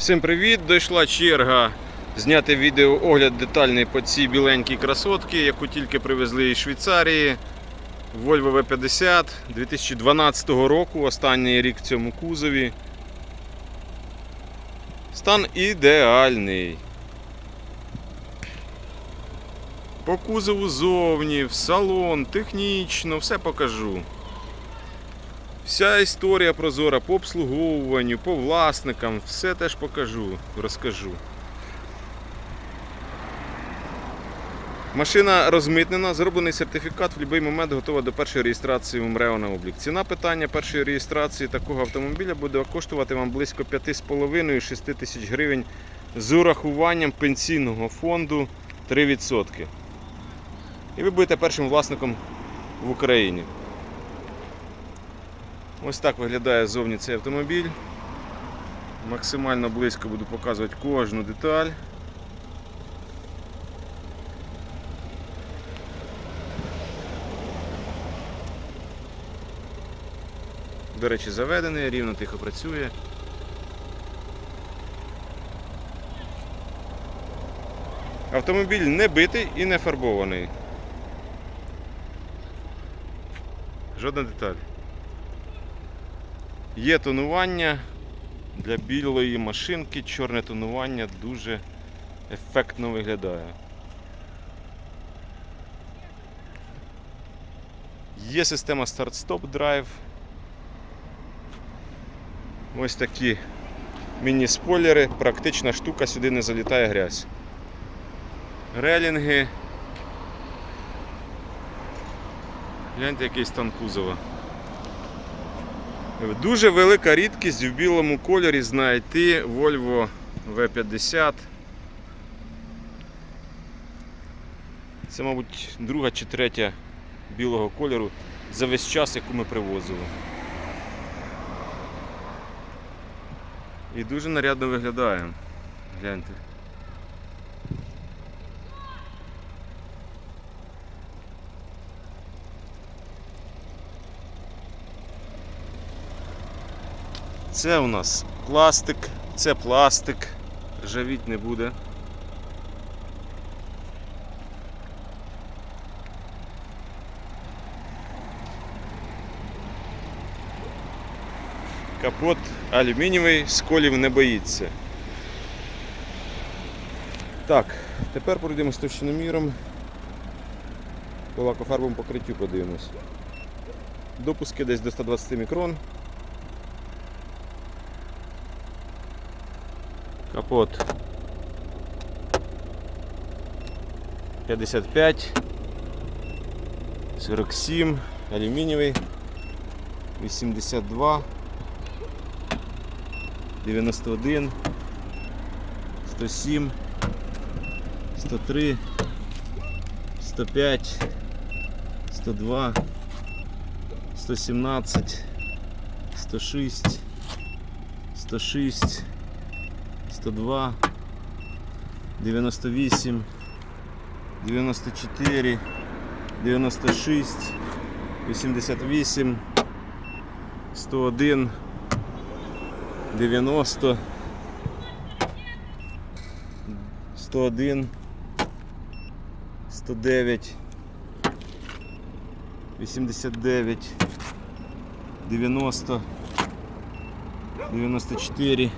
Всім привіт! Дійшла черга зняти відео огляд детальний по цій біленькій красотці, яку тільки привезли із Швейцарії. Volvo V50 2012 року, останній рік в цьому кузові. Стан ідеальний. По кузову зовні, в салон, технічно, все покажу. Вся історія прозора по обслуговуванню, по власникам, все теж покажу, розкажу. Машина розмитнена, зроблений сертифікат в будь-який момент готова до першої реєстрації в МРЕО на облік. Ціна питання першої реєстрації такого автомобіля буде коштувати вам близько 5,5-6 тисяч гривень з урахуванням пенсійного фонду 3%. І ви будете першим власником в Україні. Ось так виглядає зовні цей автомобіль. Максимально близько буду показувати кожну деталь. До речі, заведений, рівно тихо працює. Автомобіль не битий і не фарбований. Жодна деталь. Є тонування для білої машинки, чорне тонування дуже ефектно виглядає. Є система старт-стоп драйв. Ось такі міні-спойлери, практична штука, сюди не залітає грязь. Релінги. Гляньте, який стан кузова. Дуже велика рідкість в білому кольорі знайти Volvo V50. Це, мабуть, друга чи третя білого кольору за весь час, яку ми привозили. І дуже нарядно виглядає. Гляньте. Це у нас пластик, це пластик, ржавіть не буде. Капот алюмінієвий, сколів не боїться. Так, тепер пройдемо з товщиноміром. По лакофарбовому покриттю подивимось. Допуски десь до 120 мікрон. Капот 55, 47, алюмінієвий, 82, 91, 107, 103, 105, 102, 117, 106, 106, 102, 98, 94, 96, 88, 101, 90, 101, 109, 89, 90, 94,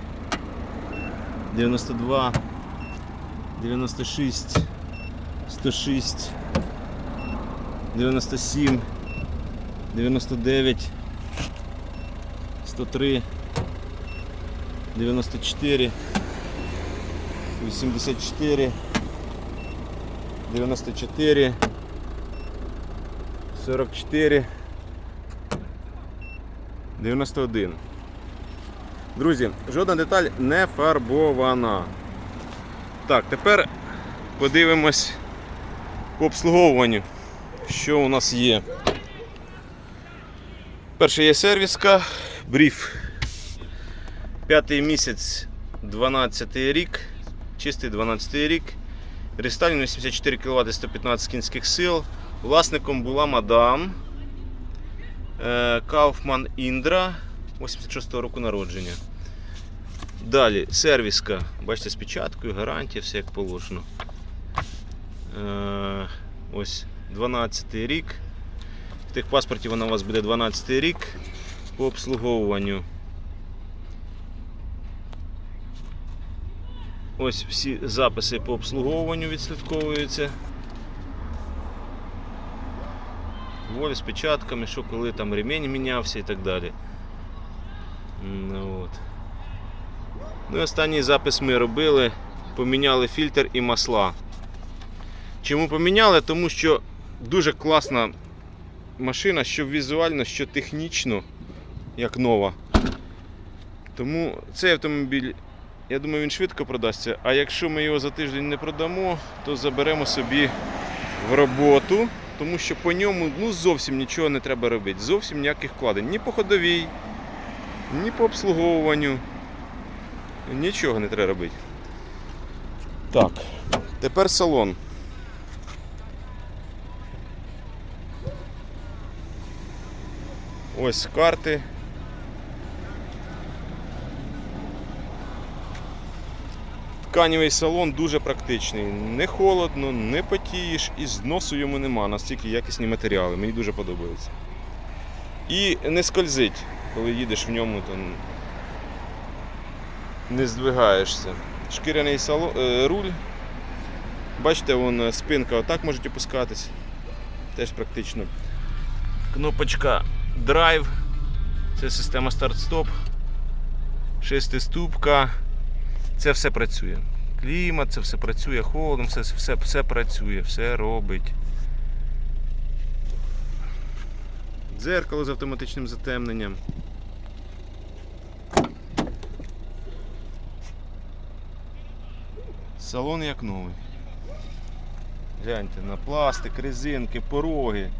92, 96, 106, 97, 99, 103, 94, 84, 94, 44, 91. Друзі, жодна деталь не фарбована. Так, тепер подивимось по обслуговуванню, що у нас є. Перше є сервіска, бріф. П'ятий місяць, 12 рік, чистий 12 рік. Рестайлінг 84 кВт 115 кінських сил. Власником була мадам е, Кауфман Індра 86 року народження. Далі сервіска. Бачите, з печаткою, гарантія, все як положено. Е, ось 12 рік. В техпаспорті вона у вас буде 12 рік по обслуговуванню. Ось всі записи по обслуговуванню відслідковуються. Волі з печатками, що коли там ремінь мінявся і так далі. Ну, от. Ну і останній запис ми робили, поміняли фільтр і масла. Чому поміняли? Тому що дуже класна машина, що візуально, що технічно, як нова. Тому цей автомобіль, я думаю, він швидко продасться. А якщо ми його за тиждень не продамо, то заберемо собі в роботу, тому що по ньому ну, зовсім нічого не треба робити. Зовсім ніяких вкладень. Ні по ходовій, ні по обслуговуванню. Нічого не треба робити. Так, тепер салон. Ось карти. Тканівий салон дуже практичний. Не холодно, не потієш і зносу йому нема. Настільки якісні матеріали. Мені дуже подобається. І не скользить, коли їдеш в ньому, то не здвигаєшся. Шкіряний сало... е, руль. Бачите, вон е, спинка отак може опускатись. Теж практично. Кнопочка Drive. Це система старт-стоп. Шестиступка. Це все працює. Клімат, це все працює, холодом, все, все, все працює, все робить. Дзеркало з автоматичним затемненням. Салон як новий. Гляньте на пластик, резинки, пороги.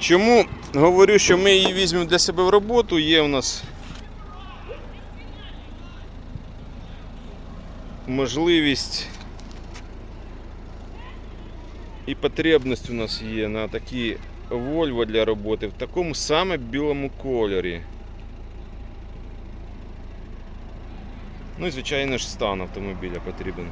Чому говорю, що ми її візьмемо для себе в роботу? Є у нас можливість і потребність у нас є на такі Volvo для роботи в такому саме білому кольорі. Ну і звичайно ж стан автомобіля потрібен.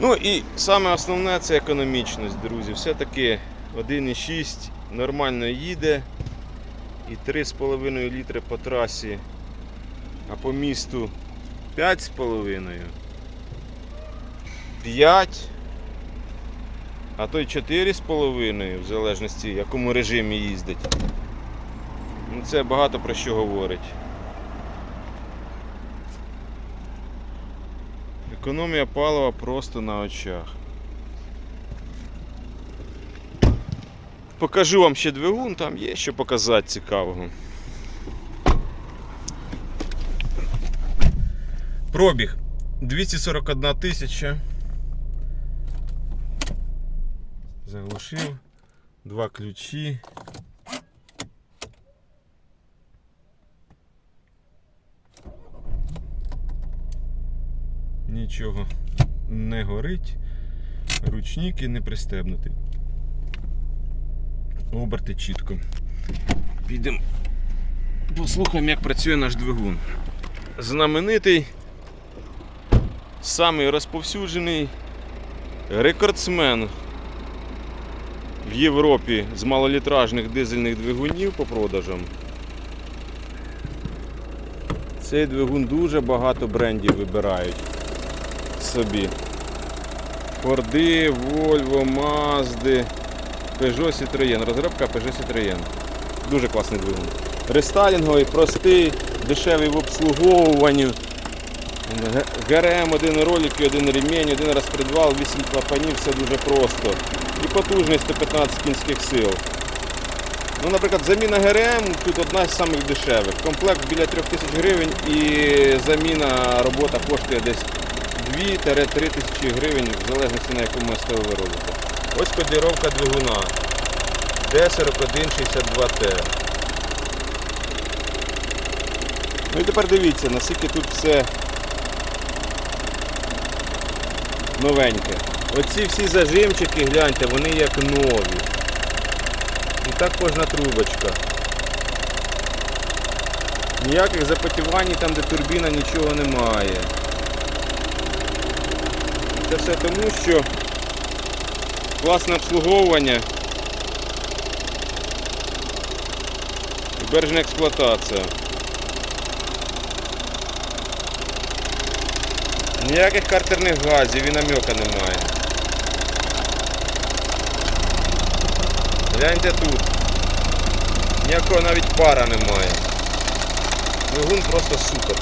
Ну і саме основне це економічність, друзі. Все-таки 1,6 нормально їде і 3,5 літри по трасі, а по місту 5,5. 5, а то й 4,5 в залежності в якому режимі їздить. Ну, це багато про що говорить. Економія палива просто на очах. Покажу вам ще двигун, там є що показати цікавого. Пробіг 241 тисяча. Заглушив. Два ключі. Нічого не горить. Ручники не пристебнуті. Оберти чітко. Підемо послухаємо, як працює наш двигун. Знаменитий, самий розповсюджений рекордсмен в Європі з малолітражних дизельних двигунів по продажам. Цей двигун дуже багато брендів вибирають собі. Форди, Volvo, Mazda, Peugeot Citroën. Розробка Peugeot Citroën. Дуже класний двигун. Рестайлінговий, простий, дешевий в обслуговуванні. ГРМ, один ролик, один ремінь, один розпредвал, 8 клапанів, все дуже просто. І потужність 115 кінських сил. Ну, наприклад, заміна ГРМ тут одна з самих дешевих. Комплект біля 3000 гривень і заміна робота коштує десь 2-3 тисячі гривень, в залежності на якому СТО ви робите. Ось кодировка двигуна D4162T. Ну і тепер дивіться, наскільки тут все новеньке. Оці всі зажимчики, гляньте, вони як нові. І так кожна трубочка. Ніяких запотівань там, де турбіна, нічого немає. Це все тому, що класне обслуговування і бережна експлуатація. Ніяких картерних газів і намека немає. Гляньте тут. Ніякого навіть пара немає. Двигун просто супер.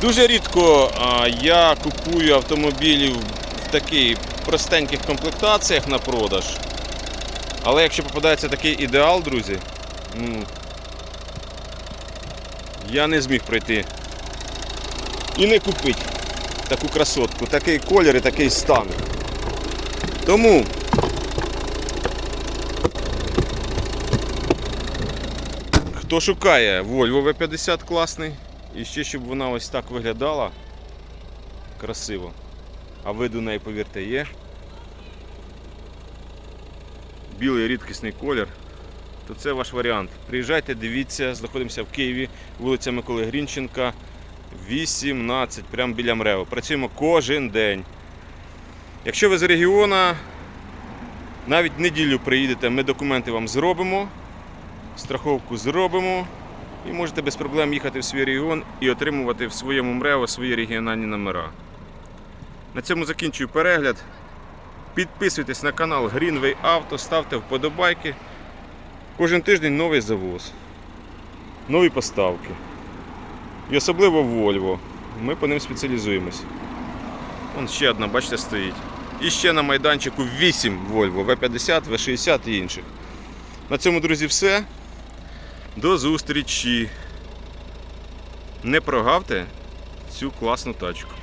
Дуже рідко я купую автомобілі в простеньких комплектаціях на продаж. Але якщо попадається такий ідеал, друзі, ну, я не зміг пройти і не купити таку красотку, такий колір і такий стан. Тому хто шукає Volvo V50 класний, і ще щоб вона ось так виглядала красиво. А вид у неї, повірте, є. Білий рідкісний колір. То це ваш варіант. Приїжджайте, дивіться, знаходимося в Києві, вулиця Миколи Грінченка, 18, прямо біля Мрево. Працюємо кожен день. Якщо ви з регіона, навіть неділю приїдете, ми документи вам зробимо, страховку зробимо. І можете без проблем їхати в свій регіон і отримувати в своєму МРЕО свої регіональні номера. На цьому закінчую перегляд. Підписуйтесь на канал Greenway Auto, ставте вподобайки. Кожен тиждень новий завоз, нові поставки. І особливо Volvo. Ми по ним спеціалізуємось. Вон ще одна, бачите, стоїть. І ще на майданчику 8 Volvo, V50, V60 і інших. На цьому, друзі, все. До зустрічі. Не прогавте цю класну тачку.